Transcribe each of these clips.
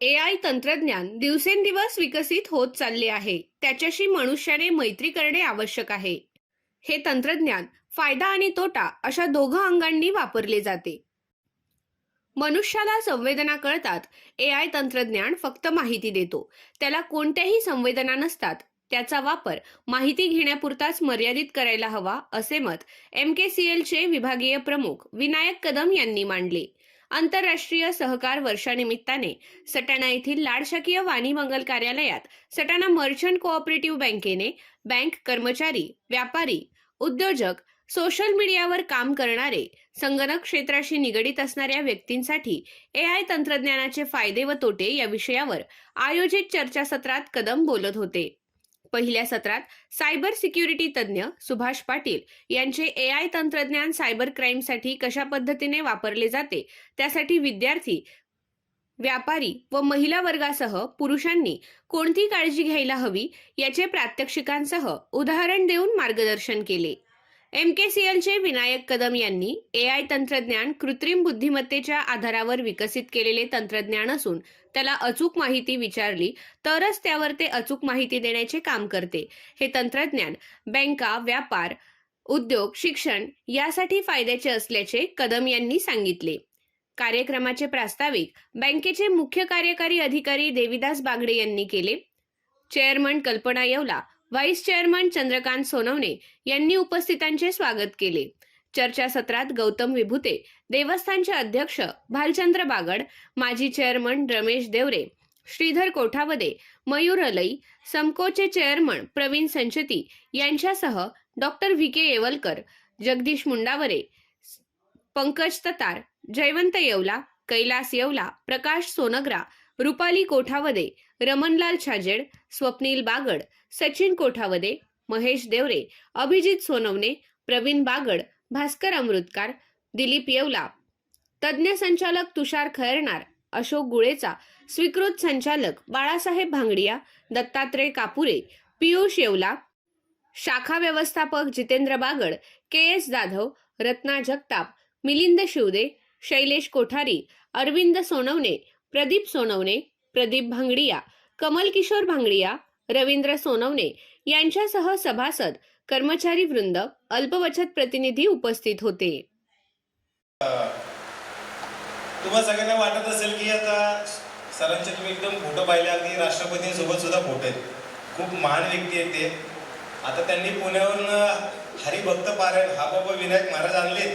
ए I तंत्रज्ञान दिवसेंदिवस विकसित होत चालले आहे. त्याच्याशी मनुष्याने मैत्री करणे आवश्यक आहे. हे तंत्रज्ञान फायदा आणि तोटा अशा दोघं अंगांनी वापरले जाते. मनुष्याला संवेदना कळतात ए आय तंत्रज्ञान फक्त माहिती देतो. त्याला कोणत्याही संवेदना नसतात. त्याचा वापर माहिती घेण्यापुरताच मर्यादित करायला हवा असे मत एम के सी एलचे विभागीय प्रमुख विनायक कदम यांनी मांडले. आंतरराष्ट्रीय सहकार वर्षानिमित्ताने सटाणा येथील लाडशाकीय वाणी मंगल कार्यालयात सटाणा मर्चंट कोऑपरेटिव्ह बँकेने बँक कर्मचारी व्यापारी उद्योजक सोशल मीडियावर काम करणारे संगणक क्षेत्राशी निगडीत असणाऱ्या व्यक्तींसाठी ए आय तंत्रज्ञानाचे फायदे व तोटे या विषयावर आयोजित चर्चासत्रात कदम बोलत होते. पहिल्या सत्रात सायबर सिक्युरिटी तज्ज्ञ सुभाष पाटील यांचे ए आय तंत्रज्ञान सायबर क्राईमसाठी कशा पद्धतीने वापरले जाते? त्यासाठी विद्यार्थी व्यापारी व महिला वर्गासह पुरुषांनी कोणती काळजी घ्यायला हवी? याचे प्रात्यक्षिकांसह उदाहरण देऊन मार्गदर्शन केले. एम के सी एलचे विनायक कदम यांनी ए आय तंत्रज्ञान कृत्रिम बुद्धिमत्तेच्या आधारावर विकसित केलेले तंत्रज्ञान असून त्याला अचूक माहिती विचारली तरच त्यावर ते अचूक माहिती देण्याचे काम करते. हे तंत्रज्ञान बँका व्यापार उद्योग शिक्षण यासाठी फायद्याचे असल्याचे कदम यांनी सांगितले. कार्यक्रमाचे प्रास्ताविक बँकेचे मुख्य कार्यकारी अधिकारी देविदास बागडे यांनी केले. Chairman Kalpana Yeola vice chairman Chandrakant Sonawane यांनी उपस्थितांचे स्वागत केले. चर्चासत्रात गौतम विभुते देवस्थानचे अध्यक्ष भालचंद्र बागड माजी चेअरमन रमेश देवरे श्रीधर कोठावदे मयूर अलई समकोचे चेअरमन प्रवीण संचती यांच्यासह doctor V K Yevalkar Jagdish Mundaware Pankaj Tatar Jaywant Yeola Kailas Yeola Prakash Songra Rupali Kothawade Ramanlal Chhajed Swapnil Bagad Sachin Kothawade Mahesh Deore Abhijit Sonawane Pravin Bagad Bhaskar Amrutkar Dilip Yeola. तज्ज्ञ संचालक तुषार खैरनार अशोक गुळेचा स्वीकृत संचालक बाळासाहेब भांगडिया दत्तात्रय कापुरे पियुष येवला शाखा व्यवस्थापक Jitendra Bagad K S Jadhav Ratna Jagtap Milind Shivde Shailesh Kothari Arvind Sonawane Pradeep Sonawane Pradeep Bhangadia Kamal Kishore Bhangadia Ravindra Sonawane यांच्यासह सभासद कर्मचारी वृंद अल्पवचत प्रतिनिधी उपस्थित होते. तुम्हाला सगळ्यांना वाटत असेल की आता सरांचे तुम्ही एकदम फोटो पाहिले अगदी राष्ट्रपतींसोबत सुद्धा फोटो आहेत. खूप महान व्यक्ती आहेत ते. आता त्यांनी पुण्यावरून हरिभक्त पारायण हा बाबा विनायक महाराज आणले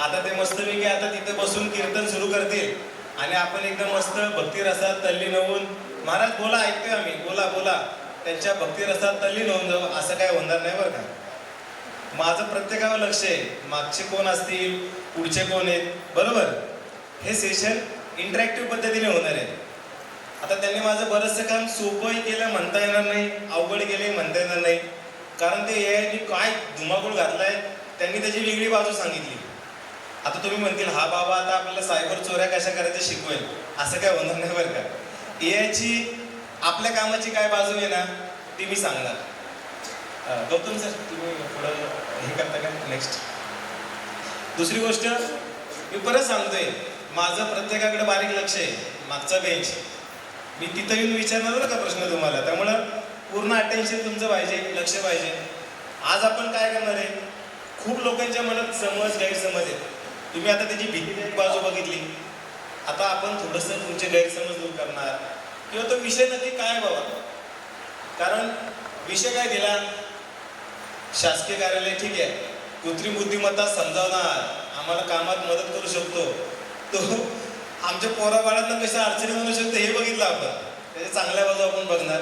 आता ते मस्तपैकी आता तिथे बसून कीर्तन सुरू करतील. आणि आपण एकदम मस्त भक्तिरसात तल्लीन होऊन महाराज बोला ऐकतोय आम्ही. बोला बोला. त्यांच्या भक्तिरसात तल्लीन होऊन जाऊ. असं काय होणार नाही बरं का? माझं प्रत्येकावर लक्ष आहे. मागचे कोण असतील? पुढचे कोण आहेत? बरोबर? हे सेशन इंटरॅक्टिव्ह पद्धतीने होणार आहे. आता त्यांनी माझं बरंचसं काम सोपंही केलं म्हणता येणार नाही. अवघड केले म्हणता येणार नाही. कारण ते ए काय धुमाकूळ घातलाय? त्यांनी त्याची वेगळी बाजू सांगितली. आता तुम्ही म्हणतील हा बाबा आता आपल्याला सायबर चोऱ्या कशा करायच्या शिकवेल? असं काय होणार नाही बरं का. ए आयची आपल्या कामाची काय बाजू आहे ना ती मी सांगणार. गौतम सर तुम्ही पुढं हे करता का? नेक्स्ट दुसरी गोष्ट मी परत सांगतोय माझं प्रत्येकाकडे बारीक लक्ष आहे मागचा बेंच मी तिथं येऊन विचारणार बरं का प्रश्न तुम्हाला? त्यामुळं पूर्ण अटेन्शन तुमचं पाहिजे लक्ष पाहिजे. आज आपण काय करणार आहे? खूप लोकांच्या मनात समज गैरसमज आहेत. तुम्ही आता त्याची भीती बाजू बघितली. आता आपण थोडंसं तुमचे गैरसमज दूर करणार. किंवा तो विषय नक्की काय बाबा? कारण विषय काय दिला? शासकीय कार्यालय ठीक आहे. कृत्रिम बुद्धिमत्ता समजावणार. आम्हाला कामात मदत करू शकतो. तो आमच्या पोराबाळांना कशा अडचणी म्हणू शकतो हे बघितलं आपण. त्याच्या चांगल्या बाजू आपण बघणार.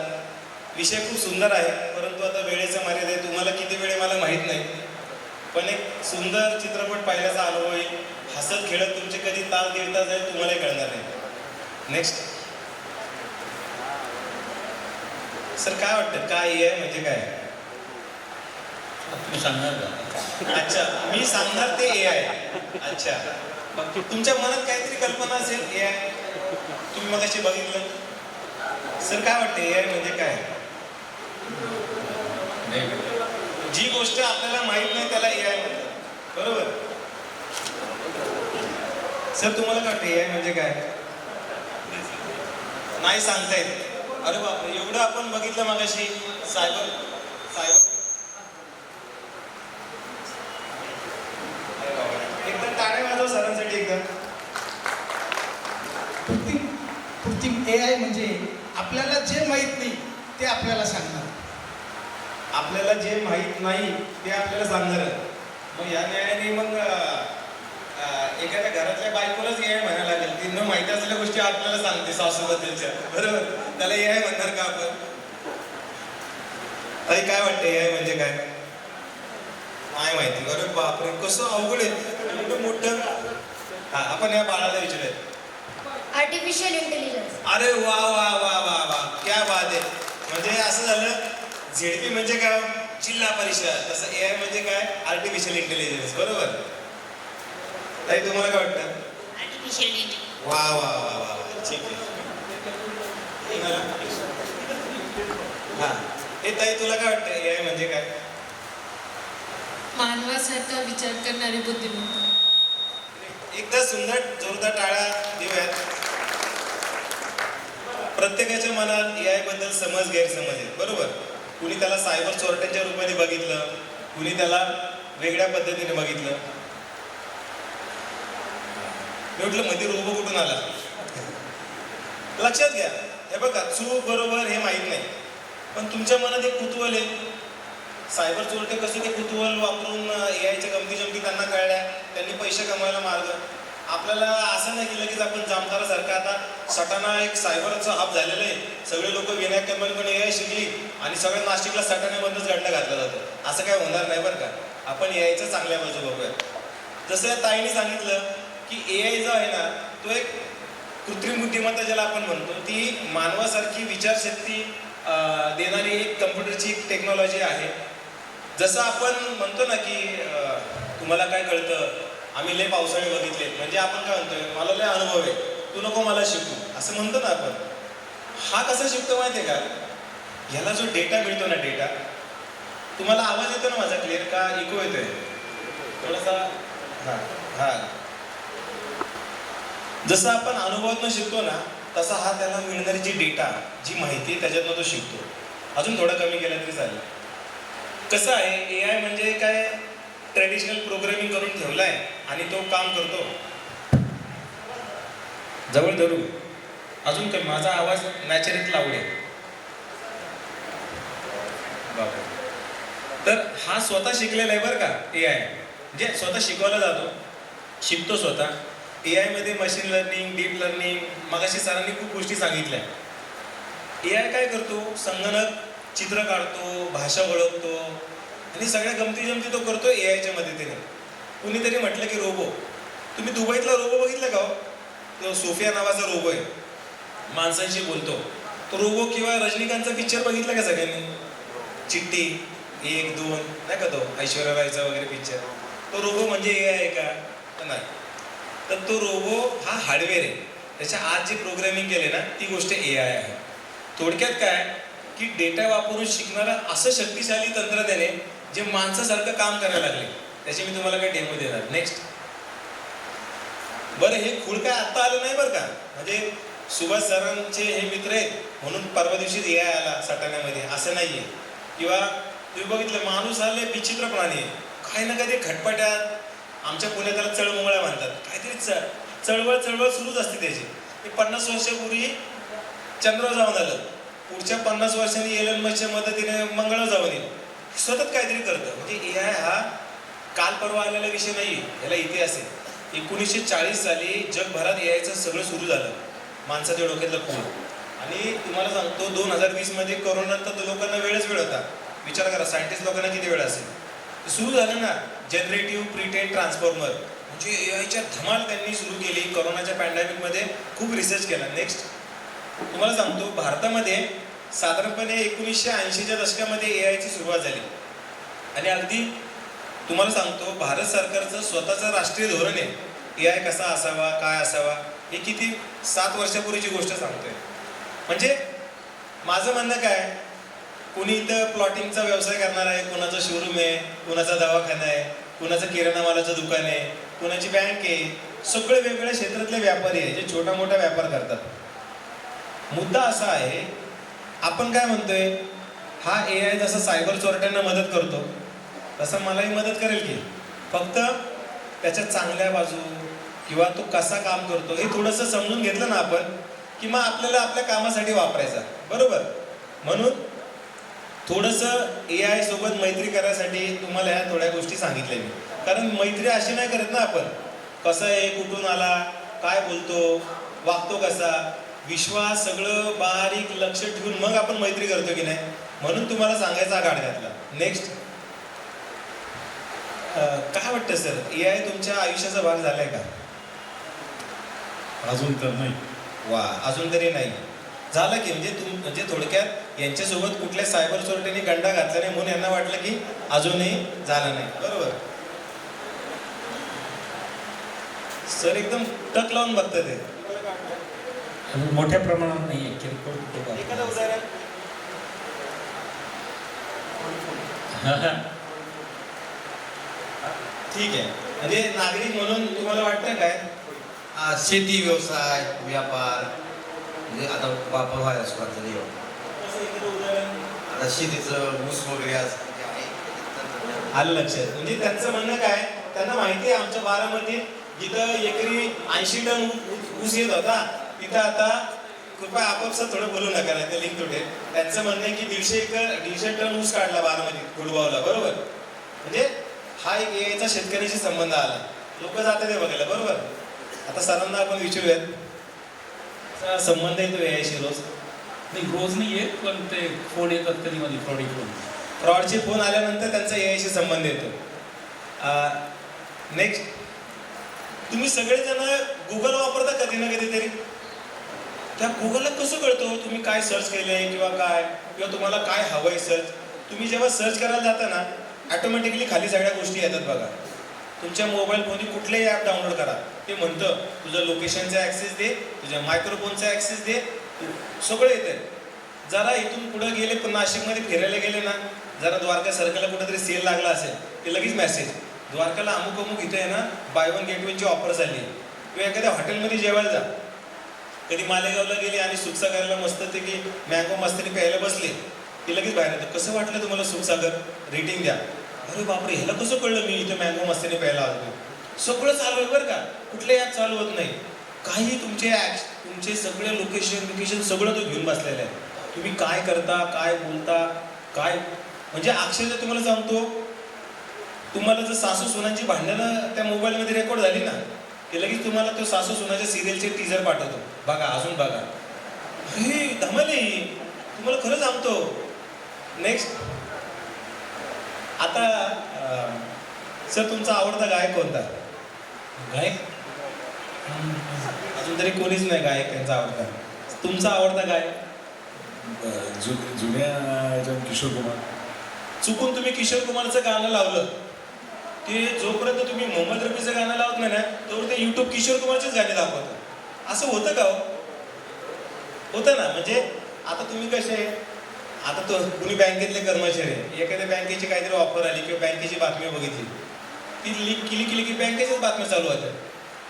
विषय खूप सुंदर आहे परंतु आता वेळेचा मर्यादा आहे. तुम्हाला किती वेळ आहे मला माहीत नाही. पण एक सुंदर चित्रपट पाहिल्याचा अनुभव येईल. हसत खेळत तुमचे कधी ताल देता जाईल तुम्हालाही कळणार नाही. नेक्स्ट सर काय वाटतं? काय आहे? म्हणजे काय? तुम्ही सांगणार का? अच्छा मी सांगणार ते ए आहे अच्छा. तुमच्या मनात काहीतरी कल्पना असेल ए आय तुम्ही मग अशी बघितलं? सर काय वाटतं? ए आय म्हणजे काय? नाही जी गोष्ट आपल्याला माहीत नाही त्याला ए आय म्हणतात. बरोबर? सर तुम्हाला काय वाटतं ए आय म्हणजे काय? नाही सांगता येत. अरे बाप एवढं आपण बघितलं मागाशी. Cyber cyber. एकदम बापरे. एकदा सरांसाठी एकदा कृत्रिम कृत्रिम ए आय म्हणजे आपल्याला जे माहीत नाही ते आपल्याला सांगणार. आपल्याला जे माहीत नाही ते आपल्याला सांगणार. मग या न्यायाने मग एखाद्या घरातल्या बायकोलाच ए म्हणायला लागेल. ती न माहिती असलेल्या गोष्टी आपल्याला सांगते सासूबद्दलच्या. बरोबर? त्याला ए आय म्हणणार का आपण? ताई काय वाटतं ए आय म्हणजे काय? नाही माहिती. अरे बापरे कसं अवघड आहे. मोठं हा आपण या बाळाला विचारूया. आर्टिफिशियल इंटेलिजन्स अरे वा वा वा वा वा. क्या बात आहे. म्हणजे असं झालं झेडपी म्हणजे काय? जिल्हा परिषद. तसं ए आय म्हणजे काय? आर्टिफिशियल इंटेलिजन्स बरोबर? ताई तुम्हाला काय वाटतं? आर्टिफिशियल वा वा वा वा. ठीक आहे. हे हा. हे ताई तुला काय वाटतं? ए आय म्हणजे काय? मानवासारखा विचार करणारे बुद्धिमत्ता. एकदा सुंदर जोरदार टाळ्या देऊयात. प्रत्येकाच्या मनात ए आयबद्दल समज गैरसमज आहेत. बरोबर? कुणी त्याला सायबर चोरट्यांच्या रूपाने बघितलं कुणी त्याला वेगळ्या पद्धतीने बघितलं. मी म्हटलं मध्ये रोबो कुठून आला? लक्षात घ्या. हे बघा चूक बरोबर हे माहीत नाही. पण तुमच्या मनात एक कुतूहल आहे. सायबर चोरटे कसे ते कुतूहल वापरून ए आयच्या गमती जमती त्यांना कळल्या. त्यांनी पैसे कमवायला मार्ग. आपल्याला असं नाही की लगेच आपण जामदारासारखं आता सटाणा एक सायबरचा हब झालेलं आहे. सगळे लोक विनायक पण ए आय शिकली. आणि सगळ्या नाशिकला सटाण्यामधूनच गंड घातलं जातं. असं काय होणार नाही बरं का? आपण ए आयचं चांगल्या बाजू बघूया. जसं या ताईने सांगितलं की ए आय जो आहे ना तो एक कृत्रिम बुद्धिमत्ता ज्याला आपण म्हणतो ती मानवासारखी विचारशक्ती देणारी एक कम्प्युटरची एक टेक्नॉलॉजी आहे. जसं आपण म्हणतो ना की तुम्हाला काय कळतं? आम्ही लय पावसाळे बघितले. म्हणजे आपण काय म्हणतोय? मला लय अनुभव आहे. तू नको मला शिकू. असं म्हणतो ना आपण. हा कसं शिकतो माहिती आहे का? ह्याला जो डेटा मिळतो ना डेटा तुम्हाला आवाज येतो ना माझा क्लिअर का इको येतोय? थोडासा हां हां. जसं आपण अनुभवातून शिकतो ना तसा हा त्याला मिळणारी जी डेटा जी माहिती आहे त्याच्यातनं तो शिकतो. अजून थोडं कमी केलं तरी चालेल. कसं आहे ए आय म्हणजे काय ट्रेडिशनल प्रोग्रामिंग करून ठेवला आहे आणि तो काम करतो. जवळ धरू. अजून कमी माझा आवाज नॅचरल लाऊड वापरतो तर हा स्वतः शिकलेला आहे बरं का ए आय म्हणजे स्वतः शिकवला जातो. शिकतो स्वतः. ए आयमध्ये मशीन लर्निंग डीप लर्निंग मगाशी सरांनी खूप गोष्टी सांगितल्या. ए आय काय करतो? संगणक चित्र काढतो भाषा ओळखतो. आणि सगळ्या गमती जमती तो करतो ए आयच्या मदतीने. कुणीतरी म्हटलं की रोबो तुम्ही दुबईतला रोबो बघितला का हो? तो सोफिया नावाचा रोबो आहे. माणसांशी बोलतो. तो रोबो किंवा रजनीकांतचा पिक्चर बघितला का सगळ्यांनी? चिट्टी एक दोन नाही का तो? ऐश्वर्या रायचा वगैरे पिक्चर तो रोबो म्हणजे ए आहे का? तर नाही. तर तो रोबो हा हार्डवेअर आहे. त्याच्या आत जी प्रोग्रामिंग केले ना ती गोष्ट ए आय आहे. थोडक्यात काय? की डेटा वापरून शिकणारा असं शक्तिशाली तंत्रज्ञान आहे जे माणसासारखं काम करायला लागले. त्याचे मी तुम्हाला काही डेमो देणार. नेक्स्ट बरं हे खूळ काय आत्ता आलं नाही बरं का? म्हणजे सुभाष सरांचे हे मित्र आहेत म्हणून परवा दिवशी ए आय आला सटाण्यामध्ये. असं नाही आहे किंवा तुम्ही बघितलं माणूस आले विचित्र प्राणी. आहे काही ना काही खटपट्यात आमच्या पुण्यात त्याला चळमोळ्या म्हणतात काहीतरी च चळवळ चळवळ सुरूच असते त्याची. ते पन्नास वर्षापूर्वी चंद्र जाऊन आलं. पुढच्या पन्नास वर्षांनी एलन मसच्या मदतीने मंगळ जाऊन येईल. सतत काहीतरी करतं. म्हणजे ए आय हा काल परवा आलेला विषय नाही याला इतिहास आहे. एकोणीसशे चाळीस साली जगभरात ए आयचं सगळं सुरू झालं. माणसाच्या डोक्यातलं खूळ आणि तुम्हाला सांगतो दोन हजार वीसमध्ये कोरोनानंतर लोकांना वेळच वेळ होता विचार करा सायंटिस्ट लोकांना किती वेळ असेल? सुरू झालं ना जनरेटिव्ह प्रिटेड ट्रान्सफॉर्मर म्हणजे ए आयच्या धमाल त्यांनी सुरू केली कोरोनाच्या पॅन्डेमिकमध्ये खूप रिसर्च केला. नेक्स्ट तुम्हाला सांगतो भारतामध्ये साधारणपणे एकोणीसशे ऐंशीच्या दशकामध्ये ए आयची सुरुवात झाली. आणि अगदी तुम्हाला सांगतो भारत सरकारचं स्वतःचं राष्ट्रीय धोरण आहे. ए आय कसा असावा काय असावा हे किती सात वर्षापूर्वीची गोष्ट सांगतोय. म्हणजे माझं म्हणणं काय? कुणी इथं प्लॉटिंगचा व्यवसाय करणार आहे कुणाचं शोरूम आहे कुणाचा दवाखाना आहे कुणाचं किराणा मालाचं दुकान आहे कुणाची बँक आहे सगळे वेगवेगळ्या क्षेत्रातले व्यापारी आहे जे छोटा मोठा व्यापार करतात. मुद्दा असा आहे आपण काय म्हणतोय? हा ए आय जसं सायबर चोरट्यांना मदत करतो तसं मलाही मदत करेल की. फक्त त्याच्या चांगल्या बाजू किंवा तो कसा काम करतो हे थोडंसं समजून घेतलं ना आपण की मग आपल्याला आपल्या कामासाठी वापरायचा. बरोबर? म्हणून थोडंसं ए आय सोबत मैत्री करायसाठी तुम्हाला ह्या थोड्या गोष्टी सांगितल्या मी. कारण मैत्री अशी नाही करत ना आपण. कसं आहे कुठून आला काय बोलतो वागतो कसा? विश्वास सगळं बारीक लक्ष ठेवून मग आपण मैत्री करतो की नाही? म्हणून तुम्हाला सांगायचा गाड घातला नेक्स्ट काय वाटतं सर? ए आय तुमच्या आयुष्याचा भाग झालाय का? अजून तर नाही. वा अजून तरी नाही. झालं की म्हणजे तुम म्हणजे थोडक्यात यांच्यासोबत कुठल्या सायबर चोरट्याने गंडा घातला नाही म्हणून यांना वाटलं की अजूनही झालं नाही. बरोबर? सर एकदम टक लावून बघतात ते. मोठ्या प्रमाणात नाही आहे किरकोळ कुठे एखादं उदाहरण? ठीक आहे. म्हणजे नागरिक म्हणून तुम्हाला वाटतं काय? शेती व्यवसाय व्यापार म्हणजे आता वापर व्हायला सुरुवात झाली उदाहरण? आता शेतीचं ऊस वगैरे. आलं लक्षात. म्हणजे त्यांचं म्हणणं काय? त्यांना माहिती आहे आमच्या बारामध्ये जिथं एकरी ऐंशी टन ऊस येत होता तिथं आता कृपया आपापसात थोडं बोलू नका नाही ते लिंक तुटेल. त्यांचं म्हणणं आहे की दीडशे एकर दीडशे टन ऊस काढला बारामध्ये गुडगावला बरोबर? म्हणजे हा एक याचा शेतकऱ्याशी संबंध आला. लोक जातात ते बघायला. बरोबर? आता सरांना आपण विचारूयात. संबंध येतो याशी रोज? नाही रोज नाही येत पण ते फोन येतात कधी मध्ये फ्रॉडी फोन फ्रॉडचे फोन आल्यानंतर त्यांचा याशी संबंध येतो. नेक्स्ट तुम्ही सगळेजण गुगल वापरता कधी ना कधीतरी त्या गुगलला कसं कळतं? तुम्ही काय सर्च केलंय किंवा काय? किंवा तुम्हाला काय हवंय सर्च तुम्ही जेव्हा सर्च करायला जाता ना ऑटोमॅटिकली खाली सगळ्या गोष्टी येतात बघा. तुमच्या मोबाईल फोनने कुठलेही ॲप डाउनलोड करा. ते म्हणतं तुझं लोकेशनचा ॲक्सेस दे तुझ्या मायक्रोफोनचा ॲक्सेस दे. सगळं येतं जरा इथून पुढं गेले पण नाशिकमध्ये फिरायला गेले ना जरा द्वारका सर्कलला कुठेतरी सेल लागला असेल ते लगेच मेसेज द्वारकाला अमुक अमुक इथं आहे ना बाय वन गेट वनची ऑफर झाली आहे. किंवा एखाद्या हॉटेलमध्ये जेवायला जा. कधी मालेगावला गेली आणि सुखसागरला मस्त ते की मँगो मस्तनी प्यायला बसले ते लगेच बाहेर येतं. कसं वाटलं तुम्हाला सुखसागर? रेटिंग द्या. अरे बापरे ह्याला कसं कळलं मी इथे मँगो मस्तनी प्यायला आलो सगळं चालू आहे बरं का? कुठले ॲप चालू होत नाही. काही तुमचे ॲक्स तुमचे सगळे लोकेशन लोकेशन सगळं तो घेऊन बसलेलं आहे. तुम्ही काय करता काय बोलता काय? म्हणजे अक्षरशः तुम्हाला सांगतो तुम्हाला जर सासू सुनांची भांडणं त्या मोबाईलमध्ये रेकॉर्ड झाली ना की लगेच तुम्हाला तो सासू सुनाच्या सिरियलचे टीजर पाठवतो. बघा अजून बघा. अरे धमाली तुम्हाला खरं सांगतो. नेक्स्ट आता सर तुमचा आवडता गायक कोणता? गायक? अजून तरी कोणीच नाही गायक त्यांचा आवडता. तुमचा आवडता गायक? जु- जुन्या किशोर कुमार. चुकून तुम्ही किशोर कुमारचं गाणं लावलं. ते जोपर्यंत तुम्ही मोहम्मद रफीचं गाणं लावत नाही ना तोवर ते युट्यूब किशोर कुमारचेच गाणे दाखवतं असं होतं का हो? होतं ना म्हणजे आता तुम्ही कसे? आता तो कुणी बँकेतले कर्मचारी आहे. एखाद्या बँकेची काहीतरी ऑफर आली किंवा बँकेची बातमी बघितली. ती लीक केली केली की बँकेच्याच बातम्या चालू होत्या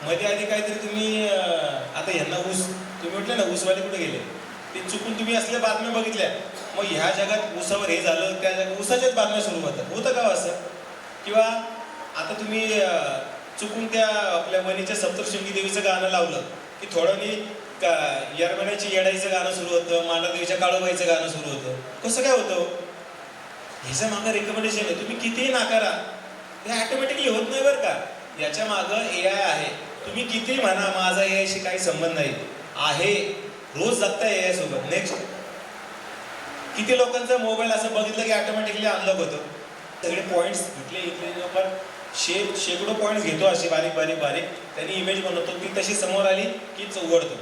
मध्ये आधी काहीतरी तुम्ही आता ह्यांना ऊस तुम्ही म्हटलं ना ऊसवाले कुठे गेले? ते चुकून तुम्ही असल्या बातम्या बघितल्या. मग ह्या जगात ऊसावर हे झालं त्या जगात ऊसाच्याच बातम्या सुरू होतात. होतं का हो असं? किंवा आता तुम्ही चुकून त्या आपल्या वणीच्या सप्तशृंगी देवीचं गाणं लावलं की थोडं का यरमण्याची येडाईचं गाणं सुरू होतं मांडदेवीच्या काळोबाईचं गाणं सुरू होतं. कसं काय होतं? ह्याच्या मागं रेकमेंडेशन आहे. तुम्ही कितीही नाकारा हे ऑटोमॅटिकली होत नाही बरं का. याच्या मागं ए आय आहे. तुम्ही कितीही म्हणा माझा ए आयशी काही संबंध नाही. आहे. रोज जगता ए आय सोबत. नेक्स्ट किती लोकांचा मोबाईल असं बघितलं की ऑटोमॅटिकली अनलॉक होतं. सगळे पॉईंट्स इथले इथले आपण शे शेकडो पॉईंट्स घेतो असे बारीक बारीक बारीक. त्यांनी इमेज बनवतो. ती तशी समोर आली कीच उघडतो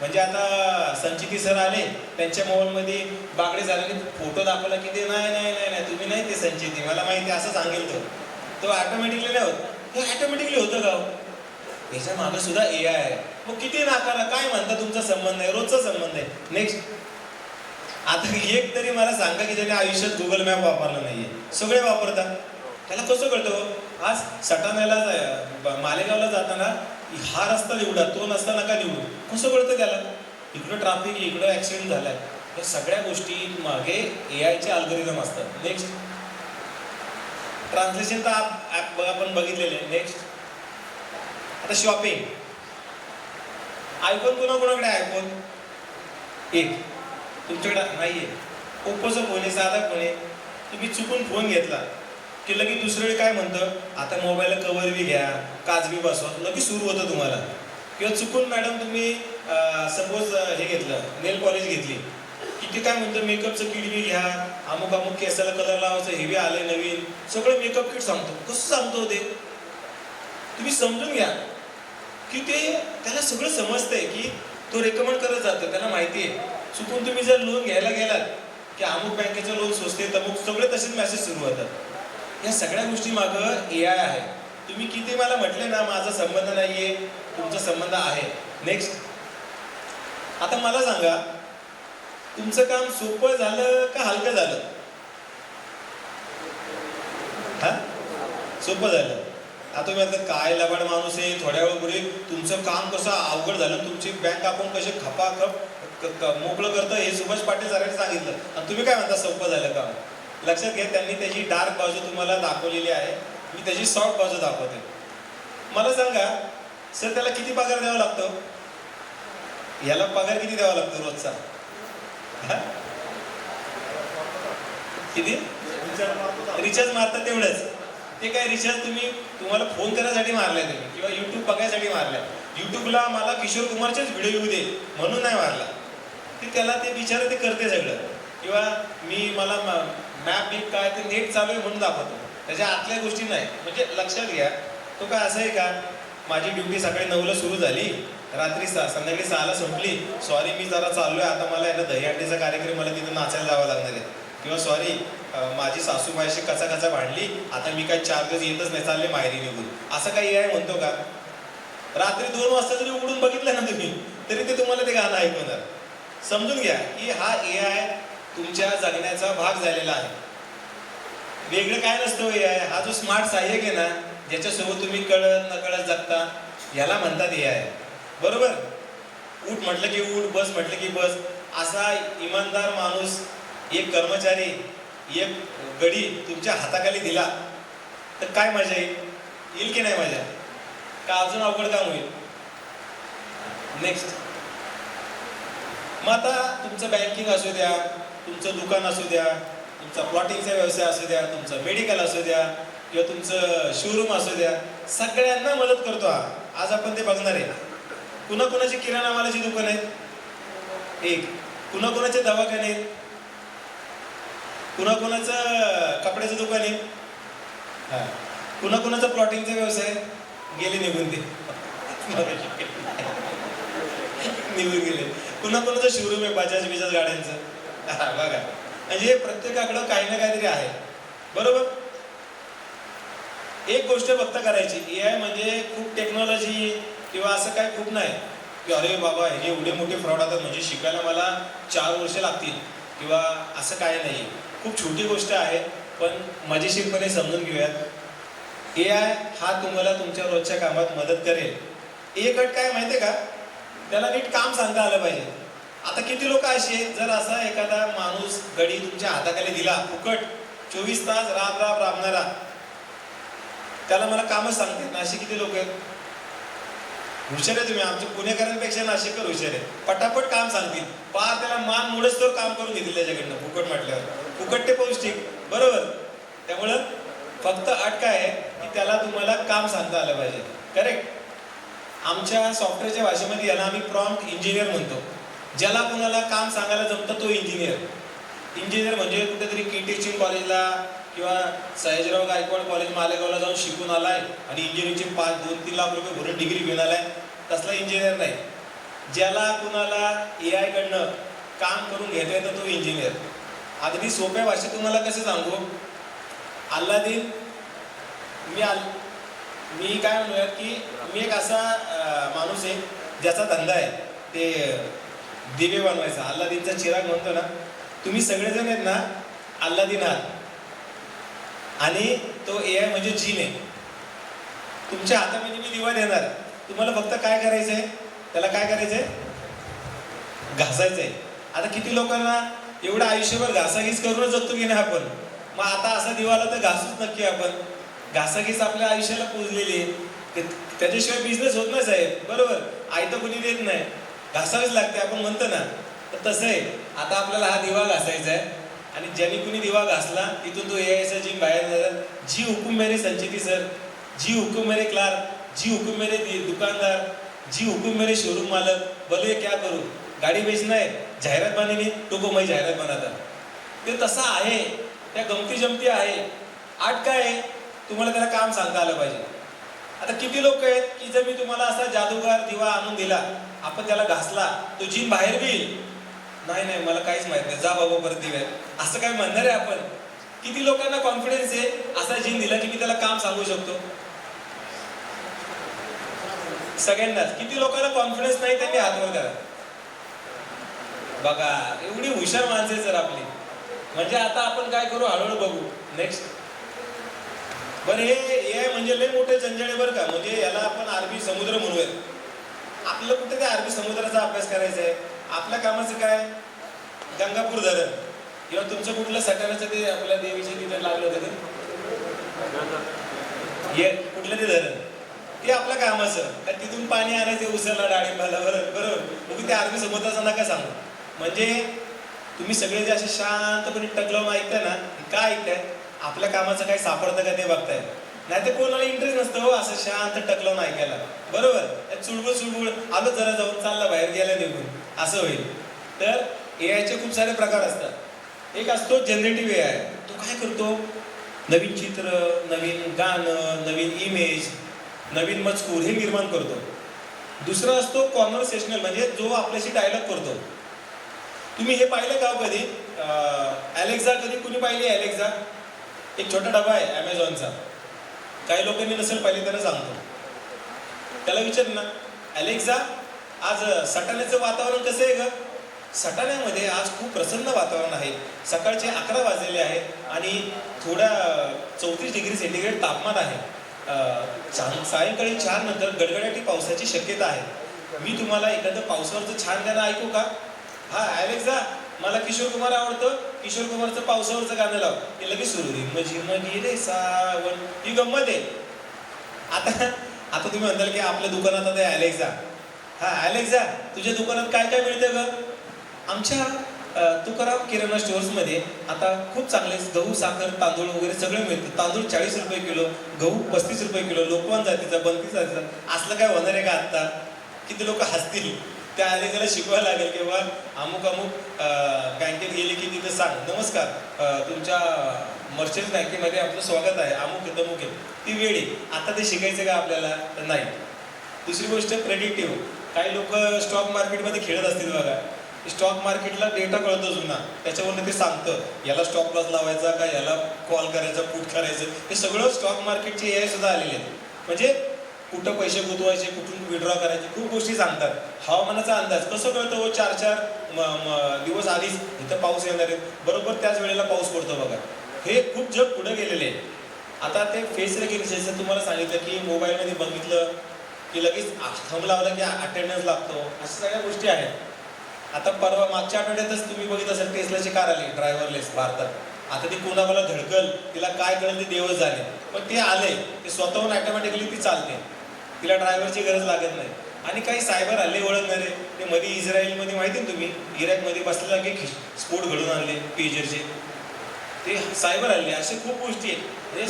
म्हणजे आता संचिती सर आले त्यांच्या मोबाईलमध्ये बागडे झालेले फोटो दाखवला की ते नाही नाही नाही नाही तुम्ही नाही ते संचिती मला माहिती आहे, असं सांगेल तो. तो ऑटोमॅटिकली नाही होत? हे ऑटोमॅटिकली होतं का हो? याच्या मागे सुद्धा ए आय आहे. मग किती नाकारा काय म्हणता? तुमचा संबंध आहे रोजचा संबंध आहे. नेक्स्ट आता एक तरी मला सांगा की त्याने आयुष्यात गुगल मॅप वापरला नाहीये. सगळे वापरतात. त्याला कसं कळतं हो? आज सटाण्याला मालेगावला जाताना हा रस्ता निवडा तो नसता नका निवडू? कसं कळतं त्याला? इकडं ट्राफिक इकडं ॲक्सिडेंट झालाय. या सगळ्या गोष्टी मागे ए आयचे अल्गोरिदम असतात. नेक्स्ट ट्रान्सलेशन तर ॲप आपण बघितलेले नेक्स्ट आता शॉपिंग आयफोन कोणा कोणाकडे आयफोन एक. तुमच्याकडे नाहीये. ओप्पोचा फोन आहे साधा फोन आहे. तुम्ही चुकून फोन घेतला. की लगेच दुसरं काय म्हणतं? आता मोबाईलला कवर बी घ्या काच बी बसवा लगेच सुरू होतं तुम्हाला. किंवा चुकून मॅडम तुम्ही सपोज हे घेतलं नेल पॉलिश घेतली की ते काय म्हणतं मेकअपचं किट बी घ्या अमुक अमुक केसाला कलर लावायचं हे बी आले नवीन सगळं मेकअप किट सांगतो. कसं सांगतो ते? तुम्ही समजून घ्या. की ते त्याला सगळं समजतंय की तो रेकमेंड करत जातो त्याला माहिती आहे. चुकून तुम्ही जर लोन घ्यायला गेलात की अमुक बँकेचं लोन स्वस्ते तमुक सगळे तसेच मेसेज सुरू होतात. या सगळ्या गोष्टी मागं ए आय आहे. तुम्ही किती मला म्हटले ना माझा संबंध नाहीये तुमचा संबंध आहे. नेक्स्ट आता मला सांगा तुमचं काम सोपं झालं का हलकं झालं? हा? सोपं झालं. आता मी आता काय लबाड माणूस आहे थोड्या वेळपूर्वी तुमचं काम कसं अवघड झालं तुमची बँक अकाउंट कसे खपाखप मोकळं करतं हे सुभाष पाटील सरांनी सांगितलं. आणि तुम्ही काय म्हणता सोपं झालं काम? लक्षात घ्या त्यांनी त्याची डार्क बाजू तुम्हाला दाखवलेली आहे. मी त्याची सॉफ्ट बाजू दाखवते. मला सांगा सर त्याला किती पगार द्यावा लागतो? याला पगार किती द्यावा लागतो रोजचा? हा? किती? रिचार्ज मारतात तेवढंच. ते काय रिचार्ज तुम्ही तुम्हाला फोन करण्यासाठी मारलाय तुम्ही किंवा युट्यूब बघायसाठी मारलाय. युट्यूबला मला किशोर कुमारचेच व्हिडिओ येऊ दे म्हणून नाही मारला. ते त्याला ते बिचारं ते करते सगळं. किंवा मी मला मॅप बीप काय ते नेट चालू आहे म्हणून दाखवतो. त्याच्या आतल्या गोष्टी नाही. म्हणजे लक्षात घ्या तो काय असं आहे का? माझी ड्युटी सकाळी नऊला सुरू झाली. रात्री सहा संध्याकाळी सहाला संपली. सॉरी मी जरा चाललो आहे आता मला आहे दहीहंडीचा कार्यक्रम मला तिथं नाचायला जावं लागणार आहे. किंवा सॉरी माझी सासूबाईशी कचा कचा भांडली. आता मी काय चार दिवस येतच नाही. चालले माहेरी निघून. असं काही आहे म्हणतो का? रात्री दोन वाजता जरी उघडून बघितलं ना तुम्ही तरी ते तुम्हाला ते गाणं ऐकवणार. समजून घ्या की हा ए आय तुमच्या जगण्याचा भाग झालेला आहे. वेगळं काय नसतं हो ए आय हा जो स्मार्ट सहाय्यक आहे ना ज्याच्यासोबत तुम्ही कळत नकळत जगता याला म्हणतात ए आय बरोबर? उठ म्हटलं की उठ बस म्हटलं की बस. असा इमानदार माणूस एक कर्मचारी एक गडी तुमच्या हाताखाली दिला तर काय मजा येईल? येईल की नाही मजा? का अजून अवघड काम होईल? नेक्स्ट मग आता तुमचं बँकिंग असू द्या तुमचं दुकान असू द्या तुमचा प्लॉटिंगचा व्यवसाय असू द्या तुमचं मेडिकल असू द्या किंवा तुमचं शोरूम असू द्या सगळ्यांना मदत करतो हा. आज आपण ते बघणार आहे. कुणाकुणाची किराणा मालाची दुकान आहेत? एक. कुणा कुणाचे दवाखाने आहेत? कुणाकुणाचं कपड्याचं दुकान आहे? हा. कुणाकुणाचा प्लॉटिंगचा व्यवसाय गेले निघून ते. निघून गेले. कुणा कुणाचं शोरूम आहे? बजाज बिजाज गाड्यांचं. बघा. म्हणजे प्रत्येकाकडं काही ना काहीतरी आहे. बरोबर? एक गोष्ट फक्त करायची ए आय म्हणजे खूप टेक्नॉलॉजी किंवा असं काय खूप नाही की अरे बाबा हे एवढे मोठे फ्रॉड आता म्हणजे शिकायला मला चार वर्ष लागतील किंवा असं काय नाही. खूप छोटी गोष्ट आहे पण मजेशीरपणे समजून घेऊयात. ए आय हा तुम्हाला तुमच्या रोजच्या कामात मदत करेल. एक गट काय माहिती आहे का? त्याला नीट काम सांगता आलं पाहिजे. आता किती लोक असे आहेत? जर असा एखादा माणूस गडी तुमच्या हाताखाली दिला फुकट चोवीस तास राब राब राबणारा त्याला मला कामच सांगते ना असे किती लोक आहेत? हुशार आहे तुम्ही आमच्या पुणेकरांपेक्षा नाशिककर हुशार आहे पटापट काम सांगतील. पार त्याला मान मुडच तर काम करून घेतील त्याच्याकडनं फुकट म्हटल्यावर. फुकट ते पौष्टिक बरोबर. त्यामुळं फक्त अट काय आहे की त्याला तुम्हाला काम सांगता आलं पाहिजे. करेक्ट आमच्या सॉफ्टवेअरच्या भाषेमध्ये याला आम्ही प्रॉम्प्ट इंजिनियर म्हणतो. ज्याला कुणाला काम सांगायला जमतं तो इंजिनियर इंजिनियर म्हणजे कुठेतरी के टीचिंग कॉलेजला किंवा सयाजीराव गायकवाड कॉलेज मालेगावला जाऊन शिकून आलाय आणि इंजिनिअरिंगचे पाच दोन तीन लाख रुपये भरून डिग्री घेऊन आलाय तसला इंजिनियर नाही. ज्याला कुणाला ए आय कडनं काम करून घेता येतं तो इंजिनियर अगदी सोप्या भाषेत तुम्हाला कसं सांगू? अल्लादीन मी आल मी काय म्हणूयात की मी एक असा माणूस आहे ज्याचा धंदा आहे. ते दिवे बनवायचा. अल्लादीनचा चिराग म्हणतो ना तुम्ही सगळेजण आहेत ना अल्लादीन आहात. आणि तो ए आय म्हणजे जीन आहे. तुमच्या हातामध्ये मी दिवा देणार. तुम्हाला फक्त काय करायचंय? त्याला काय करायचंय? घासायचं आहे आता किती लोकांना एवढं आयुष्यभर घासाघीस करूनच जगतो की नाही आपण? मग आता असा दिवाला तर घासूच नक्की आपण. घासाघीस आपल्या आयुष्याला पुजलेली आहे. ते- त्याच्याशिवाय बिझनेस होत नाही साहेब. बरोबर? आई तर कुणी देत नाही. घासावीच लागते आपण म्हणतो ना. तर तसं आहे. आता आपल्याला हा दिवा घासायचा आहे. आणि ज्यांनी कुणी दिवा घासला तिथून तो यायचा जी बाहेर जातात जी हुकूम मेरे संचिती सर जी हुकूम मेरे क्लार्क जी हुकूम मेरे दुकानदार जी हुकूम मेरे शोरूम मालक बोले क्या करू? गाडी बेचना आहे. जाहिरात बांधली तो को जाहिरात बनाता ते तसा आहे. त्या गमती जमती आहे. आठ काय आहे? तुम्हाला त्याला काम सांगता आलं पाहिजे. आता किती लोक आहेत की जर मी तुम्हाला असा जादूगार दिवा आणून दिला आपण त्याला घासला तो जीन बाहेर बी येईल. नाही नाही मला काहीच माहीत नाही. जा बाबा परत दिव्यात असं काय म्हणणार आहे आपण? किती लोकांना कॉन्फिडन्स आहे? असा जीन दिला की मी त्याला काम सांगू शकतो. सगळ्यांनाच. किती लोकांना कॉन्फिडन्स नाही त्यांनी हातवर करा बघा एवढी हुशार माणसं आहे सर आपली. म्हणजे आता आपण काय करू? हळूहळू बघू. नेक्स्ट बरं हे ए म्हणजे लय मोठे जंजळ बरं का? म्हणजे याला आपण अरबी समुद्र म्हणूयात. आपलं कुठे त्या अरबी समुद्राचा अभ्यास करायचा आहे? आपल्या कामाचं काय? गंगापूर धरण. किंवा तुमचं कुठलं सटाण्याचं ते आपल्या देवीचे तिथे लागलं होतं ते? ये कुठलं ते धरण? ते आपलं कामाचं. कारण तिथून पाणी आणायचं उचलला डाळिंबाला बरोबर? बरोबर मग त्या अरबी समुद्राचा नका सांगू. म्हणजे तुम्ही सगळे जे असे शांतपणे टकलावून ऐकताय ना काय ऐकताय? आपल्या कामाचं काही सापडतं का ते बघताय? नाही तर कोणाला इंटरेस्ट नसतं हो असं शांत टकलावून ऐकायला. बरोबर? त्यात चुळबुळ चुळबुळ आलो जरा जाऊन चालला बाहेर गेला निघून. असं होईल. तर ए आयचे खूप सारे प्रकार असतात. एक असतो जनरेटिव्ह ए आय तो काय करतो? नवीन चित्र नवीन गाणं नवीन इमेज नवीन मजकूर हे निर्माण करतो. दुसरा असतो कॉन्व्हर्सेशनल म्हणजे जो आपल्याशी डायलॉग करतो. तुम्ही हे पाहिलं का हो कधी? ॲलेक्झा कधी कुणी पाहिली अलेक्झा एक छोटा डबा आहे ॲमेझॉनचा काही लोकांनी नसेल पाहिली त्यांना सांगतो. त्याला विचार ना. ॲलेक्झा आज सटाण्याचं वातावरण कसं आहे ग? सटाण्यामध्ये आज खूप प्रसन्न वातावरण आहे. सकाळचे अकरा वाजलेले आहे आणि थोडा चौतीस डिग्री सेंटीग्रेड तापमान आहे. छान सायंकाळी चार नंतर गडगडाटी पावसाची शक्यता आहे. मी तुम्हाला एखादं पावसावरचं छान गाणं ऐकू का? हा ॲलेक्झा मला किशोर कुमार आवडतं. किशोर कुमारचं पावसावरचं गाणं लाव. ते लगेच सुरू होईल. म्हणजे मजी मगी रे सावण ही गंमत आहे. आता आता तुम्ही म्हणताल की आपल्या दुकानात आता अलेक्झा हा अलेक्झा तुझ्या दुकानात काय काय मिळतं ग? आमच्या तुकाराम किराणा स्टोअर्समध्ये आता खूप चांगले गहू साखर तांदूळ वगैरे सगळे मिळतं. तांदूळ चाळीस रुपये किलो गहू पस्तीस रुपये किलो लोकवान जातीचा बनतीस जातीचा. असलं काय होणार आहे का आत्ता? किती लोक हसतील? त्या त्याला शिकवायला लागेल किंवा अमुक अमुक बँकेत गेले की तिथं सांग. नमस्कार तुमच्या मर्चंट बँकेमध्ये आपलं स्वागत आहे. अमुक दमुक तमुक आहे ती वेळ आहे. आता ते शिकायचं का आपल्याला? तर नाही. दुसरी गोष्ट प्रेडिक्टिव्ह काही लोक स्टॉक मार्केटमध्ये खेळत असतील बघा. स्टॉक मार्केटला डेटा कळतो जुना. त्याच्यावरनं ते सांगतं याला स्टॉक लॉस लावायचा का? याला कॉल करायचा पुट करायचं? हे सगळं स्टॉक मार्केटचे ए सुद्धा आलेले आहेत. म्हणजे कुठं पैसे गुंतवायचे कुठून विड्रॉ करायचे खूप गोष्टी सांगतात. हवामानाचा अंदाज कसं कळतो हो? चार चार म- दिवस आधीच इथं पाऊस येणार आहे. बरोबर त्याच वेळेला पाऊस पडतो बघा. हे खूप जग पुढे गेलेले आहे. आता ते फेस रेकग्निशनचं तुम्हाला सांगितलं की मोबाईलमध्ये बघितलं की लगेच थंब लावला की अटेंडन्स लागतो अशा सगळ्या गोष्टी आहेत. आता परवा मागच्या आठवड्यातच तुम्ही बघित असाल टेस्लाची कार आली ड्रायव्हरलेस भारतात. आता ती कोणाला धडकल तिला काय कळेल ते देवच झाले पण ते आले ते स्वतःहून ऑटोमॅटिकली ती चालते. तिला ड्रायव्हरची गरज लागत नाही. आणि काही सायबर हल्ले ओळखणारे ते मध्ये इस्रायलमध्ये माहिती ना तुम्ही? इराकमध्ये बसलेला की स्फोट घडून आणले पेजरचे ते सायबर हल्ले असे खूप गोष्टी आहेत. म्हणजे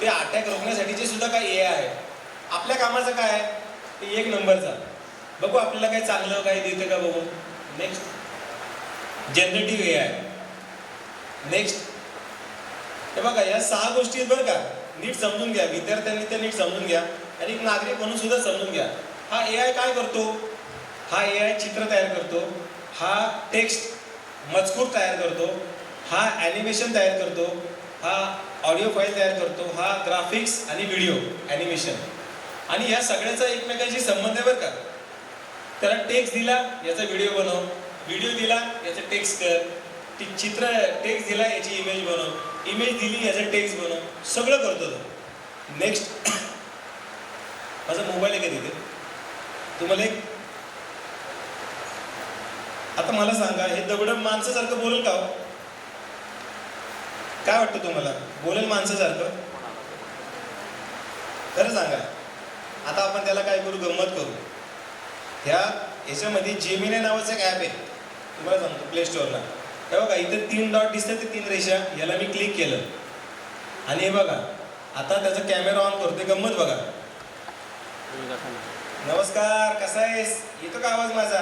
ते अटॅक रोखण्यासाठीचे सुद्धा काही ए आहे. आपल्या कामाचं काय आहे? ते एक नंबरचा बघू आपल्याला काही चांगलं काही देतं का बघू? नेक्स्ट जनरेटिव्ह ए आहे नेक्स्ट हे बघा या सहा गोष्टी आहेत बरं का. नीट समजून घ्या. विद्यार्थ्यांनी त्या नीट समजून घ्या. आणि एक नागरिक म्हणून सुद्धा समजून घ्या. हा ए आय काय करतो? हा ए आय चित्र तयार करतो. हा टेक्स्ट मजकूर तयार करतो. हा ॲनिमेशन तयार करतो. हा ऑडिओ फाईल तयार करतो. हा ग्राफिक्स आणि व्हिडिओ ॲनिमेशन आणि ह्या सगळ्याचा एकमेकांशी संबंध आहे बरं का? त्याला टेक्स्ट दिला याचा व्हिडिओ बनव. व्हिडिओ दिला याचं टेक्स्ट कर. ती चित्र टेक्स्ट दिला याची इमेज बनव. इमेज दिली याचं टेक्स्ट बनव. सगळं करतो तो. नेक्स्ट माझा मोबाईल आहे का तिथे? तुम्हाला एक आता मला सांगा हे दगड माणसासारखं बोलेल का हो? काय वाटतं तुम्हाला? बोलेल माणसासारखं? खरं सांगा. आता आपण त्याला काय करू? गंमत करू. ह्या याच्यामध्ये जेमिने नावाचं एक ॲप आहे. तुम्हाला सांगतो प्ले स्टोअरला हे बघा इथे तीन डॉट दिसतात ते तीन रेषा. याला मी क्लिक केलं. आणि हे बघा आता त्याचा कॅमेरा ऑन करतो गंमत बघा. नमस्कार कसा आहेस? येतो का आवाज माझा?